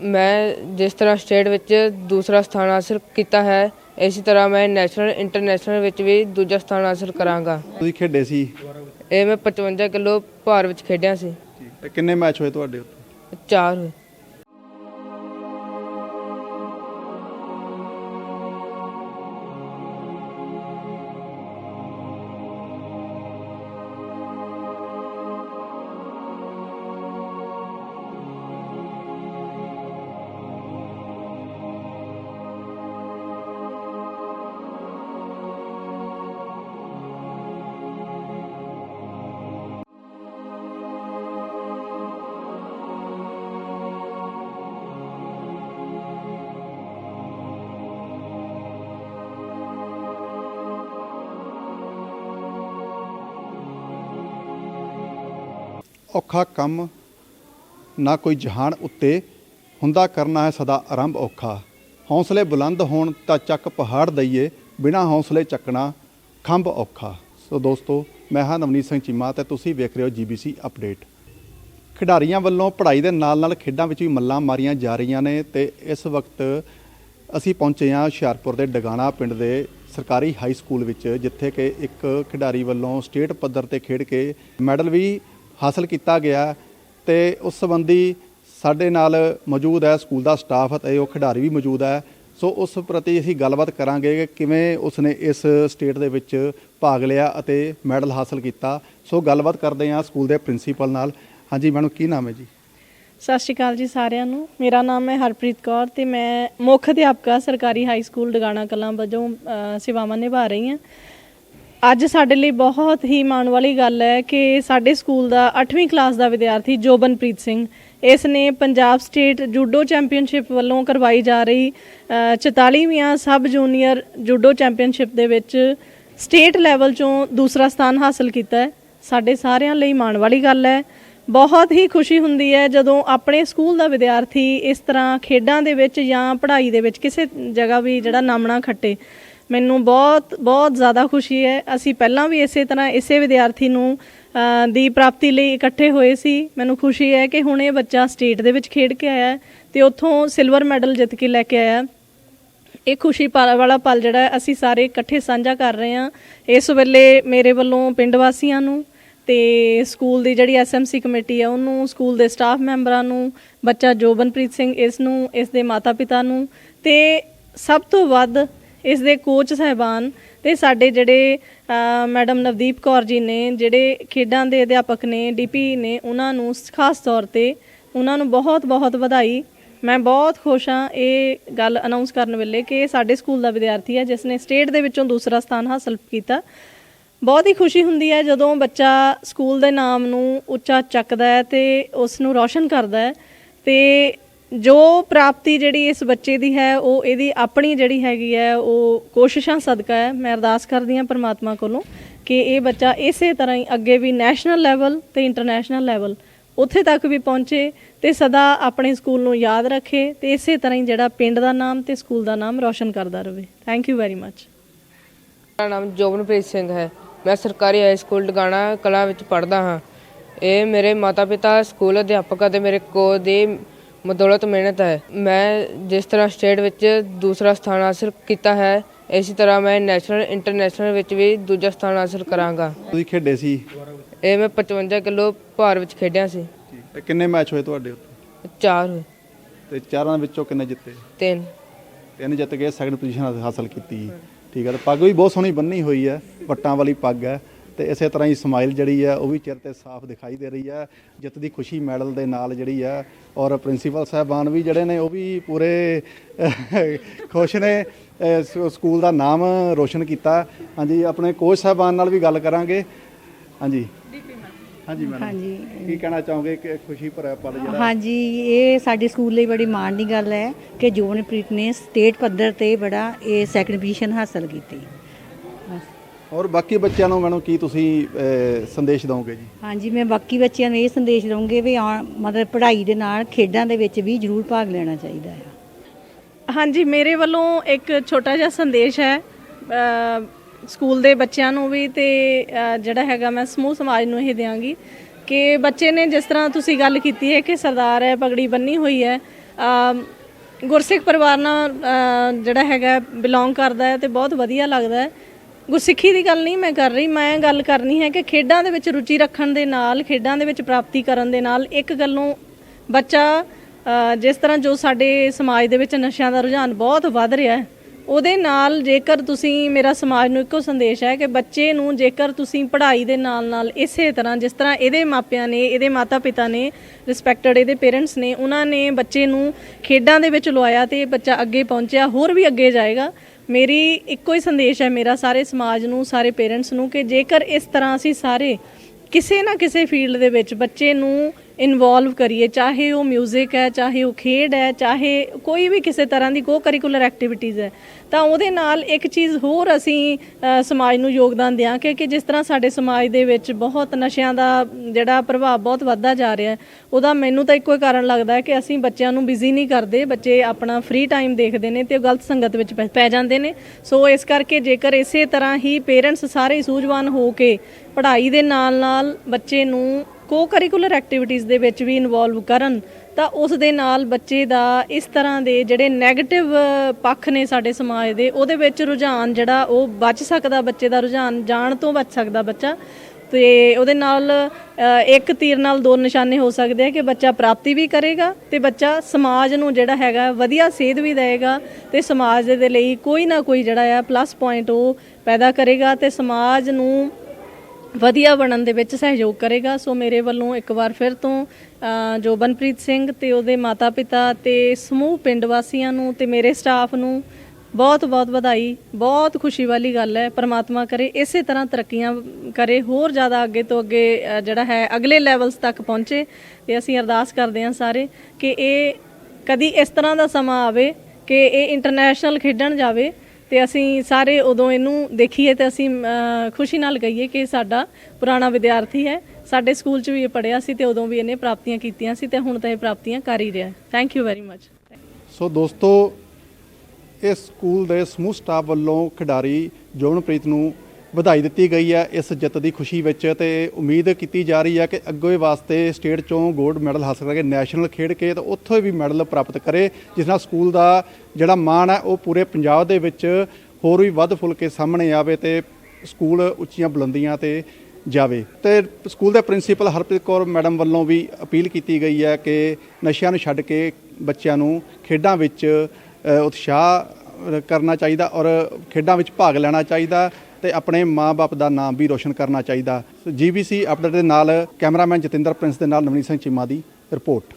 ਮੈਂ ਜਿਸ ਤਰ੍ਹਾਂ ਸਟੇਟ ਵਿੱਚ ਦੂਸਰਾ ਸਥਾਨ ਹਾਸਲ ਕੀਤਾ ਹੈ ਇਸੇ ਤਰ੍ਹਾਂ ਮੈਂ ਨੈਸ਼ਨਲ ਇੰਟਰਨੈਸ਼ਨਲ ਵਿੱਚ ਵੀ ਦੂਜਾ ਸਥਾਨ ਹਾਸਲ ਕਰਾਂਗਾ। ਤੁਸੀਂ ਖੇਡੇ ਸੀ? ਇਹ ਮੈਂ 55 ਕਿਲੋ ਭਾਰ ਵਿੱਚ ਖੇਡਿਆ ਸੀ। ਤੇ ਕਿੰਨੇ ਮੈਚ ਹੋਏ ਤੁਹਾਡੇ ਉੱਤੇ? ਚਾਰ ਹੋਏ। ਔਖਾ ਕੰਮ ਨਾ ਕੋਈ ਜਹਾਨ ਉੱਤੇ ਹੁੰਦਾ ਕਰਨਾ ਹੈ ਸਦਾ ਆਰੰਭ ਔਖਾ। ਹੌਸਲੇ ਬੁਲੰਦ ਹੋਣ ਤਾਂ ਚੱਕ ਪਹਾੜ ਦਈਏ, ਬਿਨਾ ਹੌਸਲੇ ਚੱਕਣਾ ਖੰਭ ਔਖਾ। ਸੋ ਦੋਸਤੋ, ਮੈਂ ਹਾਂ ਨਵਨੀਤ ਸਿੰਘ ਚੀਮਾ ਤੇ ਤੁਸੀਂ ਵੇਖ ਰਹੇ ਹੋ ਜੀਬੀਸੀ ਅਪਡੇਟ। ਖਿਡਾਰੀਆਂ ਵੱਲੋਂ ਪੜ੍ਹਾਈ ਦੇ ਨਾਲ ਨਾਲ ਖੇਡਾਂ ਵਿੱਚ ਵੀ ਮੱਲਾਂ ਮਾਰੀਆਂ ਜਾ ਰਹੀਆਂ ਨੇ ਤੇ ਇਸ ਵਕਤ ਅਸੀਂ ਪਹੁੰਚੇ ਹਾਂ ਹੁਸ਼ਿਆਰਪੁਰ ਦੇ ਡਗਾਣਾ ਪਿੰਡ ਦੇ ਸਰਕਾਰੀ ਹਾਈ ਸਕੂਲ ਵਿੱਚ, ਜਿੱਥੇ ਕਿ ਇੱਕ ਖਿਡਾਰੀ ਵੱਲੋਂ ਸਟੇਟ ਪੱਧਰ ਤੇ ਖੇਡ ਕੇ ਮੈਡਲ ਵੀ ਹਾਸਲ ਕੀਤਾ ਗਿਆ ਤੇ ਉਸ ਸੰਬੰਧੀ ਸਾਡੇ ਨਾਲ ਮੌਜੂਦ ਹੈ, ਸਕੂਲ ਦਾ ਸਟਾਫ ਅਤੇ ਉਹ ਖਿਡਾਰੀ ਵੀ ਮੌਜੂਦ ਹੈ। ਸੋ ਉਸ ਪ੍ਰਤੀ ਅਸੀਂ ਗੱਲਬਾਤ ਕਰਾਂਗੇ ਕਿ ਕਿਵੇਂ ਉਸਨੇ ਇਸ ਸਟੇਟ ਦੇ ਵਿੱਚ ਭਾਗ ਲਿਆ ਅਤੇ ਮੈਡਲ ਹਾਸਲ ਕੀਤਾ। ਸੋ ਗੱਲਬਾਤ ਕਰਦੇ ਹਾਂ ਸਕੂਲ ਦੇ ਪ੍ਰਿੰਸੀਪਲ ਨਾਲ। ਹਾਂਜੀ ਮੈਡਮ, ਕੀ ਨਾਮ ਹੈ ਜੀ? ਸਤਿ ਸ਼੍ਰੀ ਅਕਾਲ ਜੀ ਸਾਰਿਆਂ ਨੂੰ। ਮੇਰਾ ਨਾਮ ਹੈ ਹਰਪ੍ਰੀਤ ਕੌਰ ਤੇ ਮੈਂ ਮੁੱਖ ਅਧਿਆਪਕਾ ਸਰਕਾਰੀ ਹਾਈ ਸਕੂਲ ਡਗਾਣਾ ਕਲਾਂ ਵਜੋਂ ਸੇਵਾਵਾਂ ਨਿਭਾ ਰਹੀ ਹਾਂ। ਅੱਜ ਸਾਡੇ ਲਈ ਬਹੁਤ ਹੀ ਮਾਣ ਵਾਲੀ ਗੱਲ ਹੈ ਕਿ ਸਾਡੇ ਸਕੂਲ ਦਾ 8ਵੀਂ ਕਲਾਸ ਦਾ ਵਿਦਿਆਰਥੀ ਜੋਬਨਪ੍ਰੀਤ ਸਿੰਘ ਇਸ ਨੇ ਪੰਜਾਬ ਸਟੇਟ ਜੂਡੋ ਚੈਂਪੀਅਨਸ਼ਿਪ ਵੱਲੋਂ ਕਰਵਾਈ ਜਾ ਰਹੀ ਅ, 44ਵੀਂ ਸਬ ਜੂਨੀਅਰ ਜੂਡੋ ਚੈਂਪੀਅਨਸ਼ਿਪ ਦੇ ਵਿੱਚ ਸਟੇਟ ਲੈਵਲ ਚੋਂ ਦੂਸਰਾ ਸਥਾਨ ਹਾਸਲ ਕੀਤਾ ਹੈ। ਸਾਡੇ ਸਾਰਿਆਂ ਲਈ ਮਾਣ ਵਾਲੀ ਗੱਲ ਹੈ। ਬਹੁਤ ਹੀ ਖੁਸ਼ੀ ਹੁੰਦੀ ਹੈ ਜਦੋਂ ਆਪਣੇ ਸਕੂਲ ਦਾ ਵਿਦਿਆਰਥੀ ਇਸ ਤਰ੍ਹਾਂ ਖੇਡਾਂ ਦੇ ਵਿੱਚ ਜਾਂ ਪੜ੍ਹਾਈ ਦੇ ਵਿੱਚ ਕਿਸੇ ਜਗ੍ਹਾ ਵੀ ਜਿਹੜਾ ਨਾਮਣਾ ਖੱਟੇ ਮੈਨੂੰ ਬਹੁਤ ਬਹੁਤ ਜ਼ਿਆਦਾ ਖੁਸ਼ੀ ਹੈ। ਅਸੀਂ ਪਹਿਲਾਂ ਵੀ ਇਸੇ ਤਰ੍ਹਾਂ ਇਸੇ ਵਿਦਿਆਰਥੀ ਨੂੰ ਦੀ ਪ੍ਰਾਪਤੀ ਲਈ ਇਕੱਠੇ ਹੋਏ ਸੀ। ਮੈਨੂੰ ਖੁਸ਼ੀ ਹੈ ਕਿ ਹੁਣ ਇਹ ਬੱਚਾ ਸਟੇਟ ਦੇ ਵਿੱਚ ਖੇਡ ਕੇ ਆਇਆ ਹੈ ਤੇ ਉੱਥੋਂ ਸਿਲਵਰ ਮੈਡਲ ਜਿੱਤ ਕੇ ਲੈ ਕੇ ਆਇਆ ਇਹ ਖੁਸ਼ੀ ਪਲ ਵਾਲਾ ਪਲ ਜਿਹੜਾ ਅਸੀਂ ਸਾਰੇ ਇਕੱਠੇ ਸਾਂਝਾ ਕਰ ਰਹੇ ਹਾਂ। ਇਸ ਵੇਲੇ ਮੇਰੇ ਵੱਲੋਂ ਪਿੰਡ ਵਾਸੀਆਂ ਨੂੰ ਤੇ ਸਕੂਲ ਦੀ ਜਿਹੜੀ ਐਸਐਮਸੀ ਕਮੇਟੀ ਹੈ, ਉਹਨੂੰ, ਸਕੂਲ ਦੇ ਸਟਾਫ ਮੈਂਬਰਾਂ ਨੂੰ, ਬੱਚਾ ਜੋਬਨਪ੍ਰੀਤ ਸਿੰਘ ਇਸ ਨੂੰ, ਇਸ ਦੇ ਮਾਤਾ-ਪਿਤਾ ਨੂੰ ਤੇ ਸਭ ਤੋਂ ਵੱਧ ਇਸ ਦੇ ਕੋਚ ਸਹਿਬਾਨ ਤੇ ਸਾਡੇ ਜਿਹੜੇ ਮੈਡਮ ਨਵਦੀਪ ਕੌਰ ਜੀ ਨੇ, ਜਿਹੜੇ ਖੇਡਾਂ ਦੇ ਅਧਿਆਪਕ ਨੇ ਡੀਪੀ ਨੇ, ਉਹਨਾਂ ਨੂੰ ਖਾਸ ਤੌਰ ਤੇ ਉਹਨਾਂ ਨੂੰ ਬਹੁਤ-ਬਹੁਤ ਵਧਾਈ। ਮੈਂ ਬਹੁਤ ਖੁਸ਼ ਹਾਂ ਇਹ ਗੱਲ ਅਨਾਉਂਸ ਕਰਨ ਵੇਲੇ ਕਿ ਸਾਡੇ ਸਕੂਲ ਦਾ ਵਿਦਿਆਰਥੀ ਹੈ, ਜਿਸ ਨੇ ਸਟੇਟ ਦੇ ਵਿੱਚੋਂ ਦੂਸਰਾ ਸਥਾਨ ਹਾਸਲ ਕੀਤਾ। ਬਹੁਤ ਹੀ ਖੁਸ਼ੀ ਹੁੰਦੀ ਹੈ ਜਦੋਂ ਬੱਚਾ ਸਕੂਲ ਦੇ ਨਾਮ ਨੂੰ ਉੱਚਾ ਚੱਕਦਾ ਹੈ ਤੇ ਉਸ ਨੂੰ ਰੌਸ਼ਨ ਕਰਦਾ ਹੈ ਤੇ ਜੋ ਪ੍ਰਾਪਤੀ ਜਿਹੜੀ ਇਸ ਬੱਚੇ ਦੀ ਹੈ, ਉਹ ਇਹਦੀ ਆਪਣੀ ਜਿਹੜੀ ਹੈਗੀ ਹੈ, ਉਹ ਕੋਸ਼ਿਸ਼ਾਂ ਸਦਕਾ ਹੈ। ਮੈਂ ਅਰਦਾਸ ਕਰਦੀ ਹਾਂ ਪਰਮਾਤਮਾ ਕੋਲੋਂ ਕਿ ਇਹ ਬੱਚਾ ਇਸੇ ਤਰ੍ਹਾਂ ਹੀ ਅੱਗੇ ਵੀ ਨੈਸ਼ਨਲ ਲੈਵਲ ਤੇ ਇੰਟਰਨੈਸ਼ਨਲ ਲੈਵਲ ਉੱਥੇ ਤੱਕ ਵੀ ਪਹੁੰਚੇ ਤੇ ਸਦਾ ਆਪਣੇ ਸਕੂਲ ਨੂੰ ਯਾਦ ਰੱਖੇ ਤੇ ਇਸੇ ਤਰ੍ਹਾਂ ਹੀ ਜਿਹੜਾ ਪਿੰਡ ਦਾ ਨਾਮ ਤੇ ਸਕੂਲ ਦਾ ਨਾਮ ਰੌਸ਼ਨ ਕਰਦਾ ਰਹੇ। ਥੈਂਕ ਯੂ ਵੈਰੀ ਮੱਚ ਮੇਰਾ ਨਾਮ ਜੋਬਨਪ੍ਰੀਤ ਸਿੰਘ ਹੈ। ਮੈਂ ਸਰਕਾਰੀ ਹਾਈ ਸਕੂਲ ਡਗਾਣਾ ਕਲਾ ਵਿੱਚ ਪੜ੍ਹਦਾ ਹਾਂ। ਇਹ ਮੇਰੇ ਮਾਤਾ-ਪਿਤਾ, ਸਕੂਲ ਅਧਿਆਪਕ ਅਤੇ ਮੇਰੇ ਕੋਚ ਦੀ ਬਦੌਲਤ ਮਿਹਨਤ ਹੈ। ਮੈਂ ਜਿਸ ਤਰ੍ਹਾਂ ਸਟੇਟ ਵਿੱਚ ਦੂਸਰਾ ਸਥਾਨ ਹਾਸਲ ਕੀਤਾ ਹੈ ਇਸੇ ਤਰ੍ਹਾਂ ਮੈਂ ਨੈਸ਼ਨਲ ਇੰਟਰਨੈਸ਼ਨਲ ਵਿੱਚ ਵੀ ਦੂਜਾ ਸਥਾਨ ਹਾਸਲ ਕਰਾਂਗਾ। ਤੁਸੀਂ ਖੇਡੇ ਸੀ? ਇਹ ਮੈਂ 55 ਕਿਲੋ ਭਾਰ ਵਿੱਚ ਖੇਡਿਆ ਸੀ। ਤੇ ਕਿੰਨੇ ਮੈਚ ਹੋਏ ਤੁਹਾਡੇ ਉੱਤੇ? ਚਾਰ ਹੋਏ। ਤੇ ਚਾਰਾਂ ਵਿੱਚੋਂ ਕਿੰਨੇ ਜਿੱਤੇ? ਤਿੰਨ। ਤਿੰਨ ਜਿੱਤ ਗਏ ਸੈਕੰਡ ਪੋਜੀਸ਼ਨ ਹਾਸਲ ਕੀਤੀ। ਠੀਕ ਹੈ ਤੇ ਪੱਗ ਵੀ ਬਹੁਤ ਸੋਹਣੀ ਬੰਨੀ ਹੋਈ ਹੈ ਵੱਟਾਂ ਵਾਲੀ ਪੱਗ ਹੈ। ਤੇ ਇਸੇ ਤਰ੍ਹਾਂ ਹੀ ਸਮਾਈਲ ਜਿਹੜੀ ਹੈ ਉਹ ਵੀ ਚਿਹਰੇ ਤੇ ਸਾਫ਼ ਦਿਖਾਈ ਦੇ ਰਹੀ ਹੈ ਜਿੱਤ ਦੀ ਖੁਸ਼ੀ ਮੈਡਲ ਦੇ ਨਾਲ ਜਿਹੜੀ ਹੈ ਔਰ ਪ੍ਰਿੰਸੀਪਲ ਸਾਹਿਬਾਨ ਵੀ ਜਿਹੜੇ ਨੇ ਉਹ ਵੀ ਪੂਰੇ ਖੁਸ਼ ਨੇ। ਸਕੂਲ ਦਾ ਨਾਮ ਰੋਸ਼ਨ ਕੀਤਾ। ਹਾਂਜੀ ਆਪਣੇ ਕੋਚ ਸਾਹਿਬਾਨ ਨਾਲ ਵੀ ਗੱਲ ਕਰਾਂਗੇ। ਹਾਂਜੀ। ਹਾਂਜੀ ਮੈਡਮ। ਹਾਂਜੀ। ਕੀ ਕਹਿਣਾ ਚਾਹੋਗੇ ਕਿ ਖੁਸ਼ੀ ਭਰਿਆ ਪਲ ਜਿਹੜਾ? ਹਾਂਜੀ ਇਹ ਸਾਡੇ ਸਕੂਲ ਲਈ ਬੜੀ ਮਾਣ ਦੀ ਗੱਲ ਹੈ ਕਿ ਜੋਬਨਪ੍ਰੀਤ ਨੇ ਸਟੇਟ ਪੱਧਰ ਤੇ ਬੜਾ ਇਹ ਸੈਕੰਡ ਪੋਜੀਸ਼ਨ ਹਾਸਲ ਕੀਤੀ। ਔਰ ਬਾਕੀ ਬੱਚਿਆਂ ਨੂੰ ਮੈਨੂੰ ਕੀ ਤੁਸੀਂ ਅਹ, ਸੰਦੇਸ਼ ਦਵੋਗੇ ਜੀ? ਹਾਂਜੀ ਮੈਂ ਬਾਕੀ ਬੱਚਿਆਂ ਨੂੰ ਇਹ ਸੰਦੇਸ਼ ਦਵਾਂਗੇ ਵੀ ਆਉਣ- ਮਤਲਬ ਪੜ੍ਹਾਈ ਦੇ ਨਾਲ ਖੇਡਾਂ ਦੇ ਵਿੱਚ ਵੀ ਜ਼ਰੂਰ ਭਾਗ ਲੈਣਾ ਚਾਹੀਦਾ ਹੈ। ਹਾਂਜੀ ਮੇਰੇ ਵੱਲੋਂ ਇੱਕ ਛੋਟਾ ਜਿਹਾ ਸੰਦੇਸ਼ ਹੈ ਅ, ਸਕੂਲ ਦੇ ਬੱਚਿਆਂ ਨੂੰ ਵੀ ਤੇ ਅ, ਜਿਹੜਾ ਹੈਗਾ ਮੈਂ ਸਮੂਹ ਸਮਾਜ ਨੂੰ ਇਹ ਦਿਆਂਗੀ ਕਿ ਬੱਚੇ ਨੇ ਜਿਸ ਤਰ੍ਹਾਂ ਤੁਸੀਂ ਗੱਲ ਕੀਤੀ ਹੈ ਕਿ ਸਰਦਾਰ ਹੈ ਪਗੜੀ ਬੰਨੀ ਹੋਈ ਹੈ ਗੁਰਸਿੱਖ ਪਰਿਵਾਰ ਨਾਲ ਅ, ਜਿਹੜਾ ਹੈਗਾ ਬਿਲੋਂਗ ਕਰਦਾ ਹੈ ਤੇ ਬਹੁਤ ਵਧੀਆ ਲੱਗਦਾ ਹੈ। ਗੁਰਸਿੱਖੀ ਦੀ ਗੱਲ ਨਹੀਂ ਮੈਂ ਕਰ ਰਹੀ, ਮੈਂ ਗੱਲ ਕਰਨੀ ਹੈ ਕਿ ਖੇਡਾਂ ਦੇ ਵਿੱਚ ਰੁਚੀ ਰੱਖਣ ਦੇ ਨਾਲ, ਖੇਡਾਂ ਦੇ ਵਿੱਚ ਪ੍ਰਾਪਤੀ ਕਰਨ ਦੇ ਨਾਲ ਇੱਕ ਗੱਲੋਂ ਬੱਚਾ ਜਿਸ ਤਰ੍ਹਾਂ ਜੋ ਸਾਡੇ ਸਮਾਜ ਦੇ ਵਿੱਚ ਨਸ਼ਿਆਂ ਦਾ ਰੁਝਾਨ ਬਹੁਤ ਵੱਧ ਰਿਹਾ ਹੈ, ਉਹਦੇ ਨਾਲ ਜੇਕਰ ਤੁਸੀਂ, ਮੇਰਾ ਸਮਾਜ ਨੂੰ ਇੱਕੋ ਸੰਦੇਸ਼ ਹੈ ਕਿ ਬੱਚੇ ਨੂੰ ਜੇਕਰ ਤੁਸੀਂ ਪੜ੍ਹਾਈ ਦੇ ਨਾਲ ਨਾਲ ਇਸੇ ਤਰ੍ਹਾਂ, ਜਿਸ ਤਰ੍ਹਾਂ ਇਹਦੇ ਮਾਪਿਆਂ ਨੇ, ਇਹਦੇ ਮਾਤਾ-ਪਿਤਾ ਨੇ ਰਿਸਪੈਕਟਡ ਇਹਦੇ ਪੇਰੈਂਟਸ ਨੇ, ਉਹਨਾਂ ਨੇ ਬੱਚੇ ਨੂੰ ਖੇਡਾਂ ਦੇ ਵਿੱਚ ਲਵਾਇਆ ਤੇ ਬੱਚਾ ਅੱਗੇ ਪਹੁੰਚਿਆ, ਹੋਰ ਵੀ ਅੱਗੇ ਜਾਏਗਾ ਮੇਰੀ ਇੱਕੋ ਹੀ ਸੰਦੇਸ਼ ਹੈ, ਮੇਰਾ ਸਾਰੇ ਸਮਾਜ ਨੂੰ, ਸਾਰੇ ਪੇਰੈਂਟਸ ਨੂੰ ਕਿ ਜੇਕਰ ਇਸ ਤਰ੍ਹਾਂ ਅਸੀਂ ਸਾਰੇ ਕਿਸੇ ਨਾ ਕਿਸੇ ਫੀਲਡ ਦੇ ਵਿੱਚ ਬੱਚੇ ਨੂੰ ਇਨਵੋਲਵ ਕਰੀਏ, ਚਾਹੇ ਉਹ 뮤직 ਹੈ, ਚਾਹੇ ਉਹ ਖੇਡ ਹੈ, ਚਾਹੇ ਕੋਈ ਵੀ ਕਿਸੇ ਤਰ੍ਹਾਂ ਦੀ ਕੋ ਕਰਿਕੂਲਰ ਐਕਟੀਵਿਟੀਜ਼ ਹੈ ਤਾਂ ਉਹਦੇ ਨਾਲ ਇੱਕ ਚੀਜ਼ ਹੋਰ ਅਸੀਂ ਸਮਾਜ ਨੂੰ ਯੋਗਦਾਨ ਦਿਆਂਗੇ ਕਿ ਜਿਸ ਤਰ੍ਹਾਂ ਸਾਡੇ ਸਮਾਜ ਦੇ ਵਿੱਚ ਬਹੁਤ ਨਸ਼ਿਆਂ ਦਾ ਜਿਹੜਾ ਪ੍ਰਭਾਵ ਬਹੁਤ ਵੱਧਦਾ ਜਾ ਰਿਹਾ ਉਹਦਾ ਮੈਨੂੰ ਤਾਂ ਇੱਕੋ ਹੀ ਕਾਰਨ ਲੱਗਦਾ ਹੈ ਕਿ ਅਸੀਂ ਬੱਚਿਆਂ ਨੂੰ ਬਿਜ਼ੀ ਨਹੀਂ ਕਰਦੇ, ਬੱਚੇ ਆਪਣਾ ਫ੍ਰੀ ਟਾਈਮ ਦੇਖਦੇ ਨੇ ਤੇ ਉਹ ਗਲਤ ਸੰਗਤ ਵਿੱਚ ਪੈ- ਪੈ ਜਾਂਦੇ ਨੇ। ਸੋ ਇਸ ਕਰਕੇ ਜੇਕਰ ਇਸੇ ਤਰ੍ਹਾਂ ਹੀ ਪੇਰੈਂਟਸ ਸਾਰੇ ਸੂਝਵਾਨ ਹੋ ਕੇ ਪੜ੍ਹਾਈ ਦੇ ਨਾਲ ਨਾਲ ਬੱਚੇ ਨੂੰ ਕੋ ਕਰਿਕੂਲਰ ਐਕਟੀਵਿਟੀਜ਼ ਦੇ ਵਿੱਚ ਵੀ ਇਨਵੋਲਵ ਕਰਨ ਤਾਂ ਉਸ ਦੇ ਨਾਲ ਬੱਚੇ ਦਾ ਇਸ ਤਰ੍ਹਾਂ ਦੇ ਜਿਹੜੇ 네ਗੇਟਿਵ ਪੱਖ ਨੇ ਸਾਡੇ ਸਮਾਜ ਦੇ, ਉਹਦੇ ਵਿੱਚ ਰੁਝਾਨ ਜਿਹੜਾ ਉਹ ਬਚ ਸਕਦਾ ਬੱਚੇ ਦਾ, ਰੁਝਾਨ ਜਾਣ ਤੋਂ ਬਚ ਸਕਦਾ ਬੱਚਾ। ਤੇ ਉਹਦੇ ਨਾਲ ਇੱਕ ਤੀਰ ਨਾਲ ਦੋ ਨਿਸ਼ਾਨੇ ਹੋ ਸਕਦੇ ਆ ਕਿ ਬੱਚਾ ਪ੍ਰਾਪਤੀ ਵੀ ਕਰੇਗਾ ਤੇ ਬੱਚਾ ਸਮਾਜ ਨੂੰ ਜਿਹੜਾ ਹੈਗਾ ਵਧੀਆ ਸੇਧ ਵੀ ਦੇਵੇਗਾ ਤੇ ਸਮਾਜ ਦੇ ਲਈ ਕੋਈ ਨਾ ਕੋਈ ਜਿਹੜਾ ਆ ਪਲੱਸ ਪੁਆਇੰਟ ਉਹ ਪੈਦਾ ਕਰੇਗਾ ਤੇ ਸਮਾਜ ਨੂੰ ਵਧੀਆ ਬਣਨ ਦੇ ਵਿੱਚ ਸਹਿਯੋਗ ਕਰੇਗਾ। ਸੋ ਮੇਰੇ ਵੱਲੋਂ ਇੱਕ ਵਾਰ ਫਿਰ ਤੋਂ ਜੋ ਜੋਬਨਪ੍ਰੀਤ ਸਿੰਘ ਤੇ ਉਹਦੇ ਮਾਤਾ-ਪਿਤਾ ਤੇ ਸਮੂਹ ਪਿੰਡ ਵਾਸੀਆਂ ਨੂੰ ਤੇ ਮੇਰੇ ਸਟਾਫ ਨੂੰ ਬਹੁਤ-ਬਹੁਤ ਵਧਾਈ, ਬਹੁਤ ਖੁਸ਼ੀ ਵਾਲੀ ਗੱਲ ਹੈ। ਪਰਮਾਤਮਾ ਕਰੇ, ਇਸੇ ਤਰ੍ਹਾਂ ਤਰੱਕੀਆਂ ਕਰੇ, ਹੋਰ ਜ਼ਿਆਦਾ ਅੱਗੇ ਤੋਂ ਅੱਗੇ ਜਿਹੜਾ ਹੈ, ਅਗਲੇ ਲੈਵਲਸ ਤੱਕ ਪਹੁੰਚੇ ਤੇ ਅਸੀਂ ਅਰਦਾਸ ਕਰਦੇ ਹਾਂ ਸਾਰੇ ਕਿ ਇਹ ਕਦੀ ਇਸ ਤਰ੍ਹਾਂ ਦਾ ਸਮਾਂ ਆਵੇ ਕਿ ਇਹ ਇੰਟਰਨੈਸ਼ਨਲ ਖੇਡਣ ਜਾਵੇ। ਤੇ ਅਸੀਂ ਸਾਰੇ ਉਦੋਂ ਇਹਨੂੰ ਦੇਖੀਏ ਤੇ ਅਸੀਂ ਖੁਸ਼ੀ ਨਾਲ ਕਹੀਏ ਕਿ ਸਾਡਾ ਪੁਰਾਣਾ ਵਿਦਿਆਰਥੀ ਹੈ। ਸਾਡੇ ਸਕੂਲ 'ਚ ਵੀ ਇਹ ਪੜਿਆ ਸੀ ਤੇ ਉਦੋਂ ਵੀ ਇਹਨੇ ਪ੍ਰਾਪਤੀਆਂ ਕੀਤੀਆਂ ਸੀ ਤੇ ਹੁਣ ਤਾਂ ਇਹ ਪ੍ਰਾਪਤੀਆਂ ਕਰ ਹੀ ਰਿਹਾ। Thank you very much so ਦੋਸਤੋ, ਇਸ ਸਕੂਲ ਦੇ ਸਮੂਹ ਸਟਾਫ ਵੱਲੋਂ ਖਿਡਾਰੀ ਜੋਨਪ੍ਰੀਤ ਨੂੰ ਵਧਾਈ ਦਿੱਤੀ ਗਈ ਹੈ ਇਸ ਜਿੱਤ ਦੀ ਖੁਸ਼ੀ ਵਿੱਚ ਤੇ ਉਮੀਦ ਕੀਤੀ ਜਾ ਰਹੀ ਹੈ ਕਿ ਅੱਗੇ ਵਾਸਤੇ ਸਟੇਟ ਚੋਂ 골ਡ ਮੈਡਲ ਹਾਸਲ ਕਰਕੇ ਨੈਸ਼ਨਲ ਖੇਡ ਕੇ ਤੇ ਉੱਥੋਂ ਵੀ ਮੈਡਲ ਪ੍ਰਾਪਤ ਕਰੇ, ਜਿਸ ਨਾਲ ਸਕੂਲ ਦਾ ਜਿਹੜਾ ਮਾਣ ਹੈ ਉਹ ਪੂਰੇ ਪੰਜਾਬ ਦੇ ਵਿੱਚ ਹੋਰ ਵੀ ਵੱਧ ਫੁੱਲ ਕੇ ਸਾਹਮਣੇ ਆਵੇ ਤੇ ਸਕੂਲ ਉੱਚੀਆਂ ਬੁਲੰਦੀਆਂ ਤੇ ਜਾਵੇ। ਤੇ ਸਕੂਲ ਦੇ ਪ੍ਰਿੰਸੀਪਲ ਹਰਪ੍ਰੀਤ ਕੌਰ ਮੈਡਮ ਵੱਲੋਂ ਵੀ ਅਪੀਲ ਕੀਤੀ ਗਈ ਹੈ ਕਿ ਨਸ਼ਿਆਂ ਨੂੰ ਛੱਡ ਕੇ ਬੱਚਿਆਂ ਨੂੰ ਖੇਡਾਂ ਵਿੱਚ ਉਤਸ਼ਾਹ ਕਰਨਾ ਚਾਹੀਦਾ ਔਰ ਖੇਡਾਂ ਵਿੱਚ ਭਾਗ ਲੈਣਾ ਚਾਹੀਦਾ। ਤੇ ਆਪਣੇ ਮਾਪੇ ਦਾ ਨਾਮ ਵੀ ਰੋਸ਼ਨ ਕਰਨਾ ਚਾਹੀਦਾ। ਜੀਬੀਸੀ ਅਪਡੇਟ ਦੇ ਨਾਲ ਕੈਮਰਾਮੈਨ ਜਤਿੰਦਰ ਪ੍ਰਿੰਸ ਦੇ ਨਾਲ ਨਵਨੀਤ ਸਿੰਘ ਚੀਮਾ ਦੀ ਰਿਪੋਰਟ।